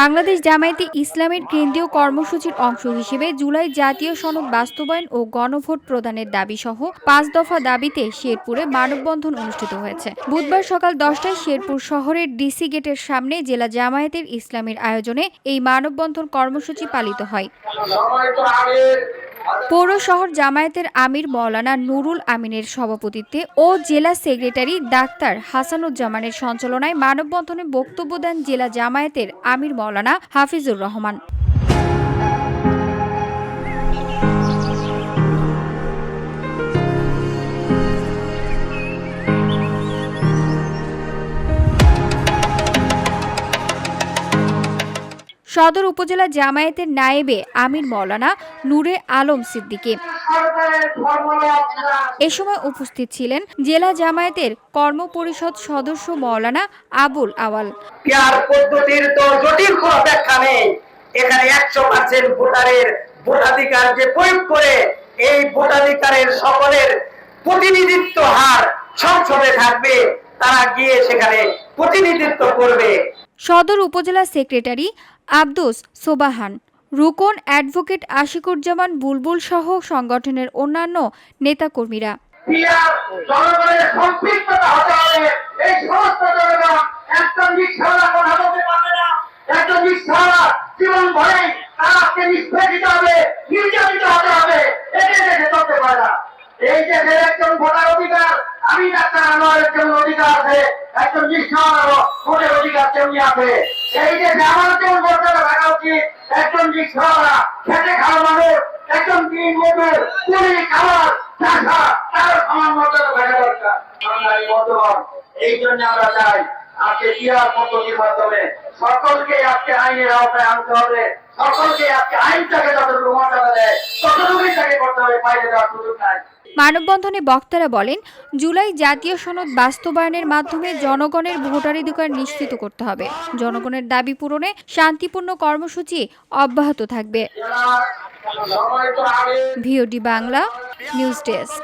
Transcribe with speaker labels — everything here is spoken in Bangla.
Speaker 1: বাংলাদেশ জামায়াতে ইসলামের কেন্দ্রীয় কর্মসূচির অংশ হিসেবে জুলাই জাতীয় সনদ বাস্তবায়ন ও গণভোট প্রদানের দাবি সহ পাঁচ দফা দাবিতে শেরপুরে মানববন্ধন অনুষ্ঠিত হয়েছে। বুধবার সকাল দশটায় শেরপুর শহরের ডিসি গেটের সামনে জেলা জামায়াতের ইসলামের আয়োজনে এই মানববন্ধন কর্মসূচি পালিত হয়। পৌর শহর জামায়াতের আমির মৌলানা নুরুল আমিনের সভাপতিত্বে ও জেলা সেক্রেটারি ডাক্তার হাসানুজ্জামানের সঞ্চালনায় মানববন্ধনে বক্তব্য দেন জেলা জামায়াতের আমির মৌলানা হাফিজুর রহমান। সদর উপজেলা জামায়াতের নায়েবে আমির মৌলানা নূরে আলম সিদ্দিকী। এ সময় উপস্থিত ছিলেন জেলা জামায়াতের কর্মপরিষদ সদস্য মৌলানা আবুল আওয়াল।
Speaker 2: পদ্ধতির তো জটিল কোনো ব্যাখ্যা নেই। এখানে একশো পার্সেন্ট ভোটারের ভোটাধিকার যে প্রয়োগ করে এই ভোটাধিকারের সকলের প্রতিনিধিত্ব হার সংসদে থাকবে তারা গিয়ে সেখানে প্রতিনিধিত্ব করবে।
Speaker 1: সদর উপজেলা সেক্রেটারি আব্দুস সোবাহান, রুকন অ্যাডভোকেট আশিকুজ্জামান বুলবুল সহ সংগঠনের অন্যান্য নেতাকর্মীরা।
Speaker 2: একজন অধিকার আছে। একজন ভোটের অধিকার আছে। এই যে জামানতের মর্যাদা রাখা উচিত। একজন রিক্সাওয়ালা, খেটে খাওয়া মানুষ, একজন দিন মজুর, কুড়ি খাওয়ার চাষা, তার সমান মর্যাদা থাকা দরকার। এই বর্তমান এই জন্য আমরা চাই, আজকে ইয়ার পদ্ধতির মাধ্যমে সকলকে আজকে আইনের আওতায় আনতে হবে। সকলকে আজকে আইনটাকে যতটুকু মর্যাদা দেয় ততটুকুই তাকে করতে হবে বাইরে দেওয়ার সুযোগ নাই।
Speaker 1: মানববন্ধনে বক্তারা বলেন জুলাই জাতীয় সনদ বাস্তবায়নের মাধ্যমে জনগণের ভোটাধিকার নিশ্চিত করতে হবে। জনগণের দাবি পূরণে শান্তিপূর্ণ কর্মসূচি অব্যাহত থাকবে। VOD Bangla news desk.